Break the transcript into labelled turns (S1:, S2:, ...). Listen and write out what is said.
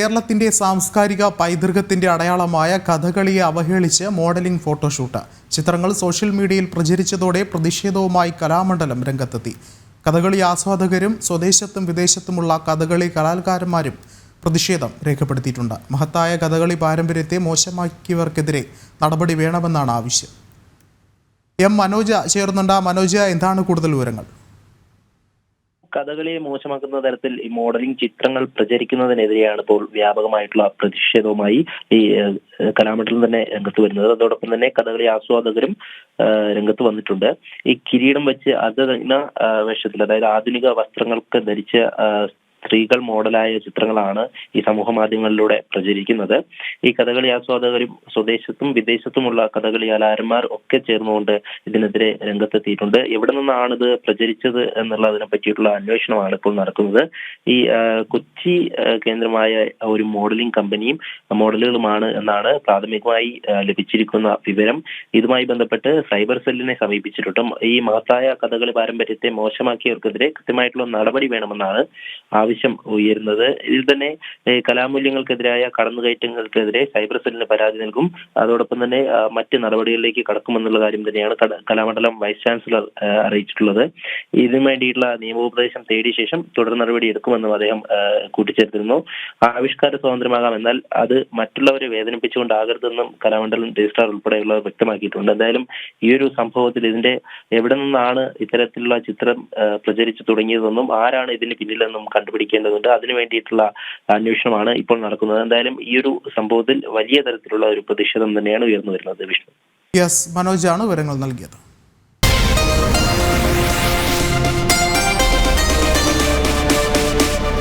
S1: കേരളത്തിന്റെ സാംസ്കാരിക പൈതൃകത്തിന്റെ അടയാളമായ കഥകളിയെ അവഹേളിച്ച് മോഡലിംഗ് ഫോട്ടോഷൂട്ട്. ചിത്രങ്ങൾ സോഷ്യൽ മീഡിയയിൽ പ്രചരിച്ചതോടെ പ്രതിഷേധവുമായി കലാമണ്ഡലം രംഗത്തെത്തി. കഥകളി ആസ്വാദകരും സ്വദേശത്തും വിദേശത്തുമുള്ള കഥകളി കലാകാരന്മാരും പ്രതിഷേധം രേഖപ്പെടുത്തിയിട്ടുണ്ട്. മഹത്തായ കഥകളി പാരമ്പര്യത്തെ മോശമാക്കിയവർക്കെതിരെ നടപടി വേണമെന്നാണ് ആവശ്യം. എം മനോജ ചേർന്നുണ്ട് മനോജ എന്താണ് കൂടുതൽ വിവരങ്ങൾ?
S2: കഥകളിയെ മോശമാക്കുന്ന തരത്തിൽ ഈ മോഡലിംഗ് ചിത്രങ്ങൾ പ്രചരിക്കുന്നതിനെതിരെയാണ് ഇപ്പോൾ വ്യാപകമായിട്ടുള്ള പ്രതിഷേധവുമായി ഈ കലാമണ്ഡലം തന്നെ രംഗത്ത് വരുന്നത്. അതോടൊപ്പം തന്നെ കഥകളി ആസ്വാദകരും രംഗത്ത് വന്നിട്ടുണ്ട്. ഈ കിരീടം വെച്ച് അതിന വേഷത്തിൽ അതായത് ആധുനിക വസ്ത്രങ്ങൾക്ക് ധരിച്ച സ്ത്രീകൾ മോഡലായ ചിത്രങ്ങളാണ് ഈ സമൂഹ മാധ്യമങ്ങളിലൂടെ പ്രചരിക്കുന്നത്. ഈ കഥകളി ആസ്വാദകരും സ്വദേശത്തും വിദേശത്തുമുള്ള കഥകളി കലാകാരന്മാർ ഒക്കെ ചേർന്നുകൊണ്ട് ഇതിനെതിരെ രംഗത്തെത്തിയിട്ടുണ്ട്. എവിടെ നിന്നാണ് ഇത് പ്രചരിച്ചത് എന്നുള്ളതിനെ പറ്റിയിട്ടുള്ള അന്വേഷണമാണ് ഇപ്പോൾ നടക്കുന്നത്. ഈ കൊച്ചി കേന്ദ്രമായ ഒരു മോഡലിംഗ് കമ്പനിയും മോഡലുകളുമാണ് എന്നാണ് പ്രാഥമികമായി ലഭിച്ചിരിക്കുന്ന വിവരം. ഇതുമായി ബന്ധപ്പെട്ട് സൈബർ സെല്ലിനെ സമീപിച്ചിട്ടുണ്ട് ഈ മഹത്തായ കഥകളി പാരമ്പര്യത്തെ മോശമാക്കിയവർക്കെതിരെ കൃത്യമായിട്ടുള്ള നടപടി വേണമെന്നാണ് ആവശ്യം ഉയരുന്നത്. ഇതിൽ തന്നെ കലാമൂല്യങ്ങൾക്കെതിരായ കടന്നുകയറ്റങ്ങൾക്കെതിരെ സൈബർ സെല്ലിന് പരാതി നൽകും. അതോടൊപ്പം തന്നെ മറ്റ് നടപടികളിലേക്ക് കടക്കുമെന്നുള്ള കാര്യം തന്നെയാണ് കലാമണ്ഡലം വൈസ് ചാൻസലർ അറിയിച്ചിട്ടുള്ളത്. ഇതിനു വേണ്ടിയിട്ടുള്ള നിയമോപദേശം തേടിയ ശേഷം തുടർ നടപടി എടുക്കുമെന്നും അദ്ദേഹം കൂട്ടിച്ചേർത്തിരുന്നു. ആവിഷ്കാര സ്വാതന്ത്ര്യമാകാം എന്നാൽ അത് മറ്റുള്ളവരെ വേദനിപ്പിച്ചുകൊണ്ടാകരുതെന്നും കലാമണ്ഡലം രജിസ്ട്രാർ ഉൾപ്പെടെയുള്ളവർ വ്യക്തമാക്കിയിട്ടുണ്ട്. എന്തായാലും ഈ ഒരു സംഭവത്തിൽ ഇതിന്റെ എവിടെ നിന്നാണ് ഇത്തരത്തിലുള്ള ചിത്രം പ്രചരിച്ചു തുടങ്ങിയതെന്നും ആരാണ് ഇതിന് പിന്നിലെന്നും കണ്ടുപിടിക്കേണ്ടതുണ്ട്. അതിനു വേണ്ടിയിട്ടുള്ള അന്വേഷണമാണ് ഇപ്പോൾ നടക്കുന്നത്. എന്തായാലും ഈ ഒരു സംഭവത്തിൽ വലിയ തരത്തിലുള്ള ഒരു പ്രതിഷേധം തന്നെയാണ് ഉയർന്നു വരുന്നത് വിഷ്ണു.
S1: യെസ് മനോജാണ് വിവരങ്ങൾ നൽകിയത്.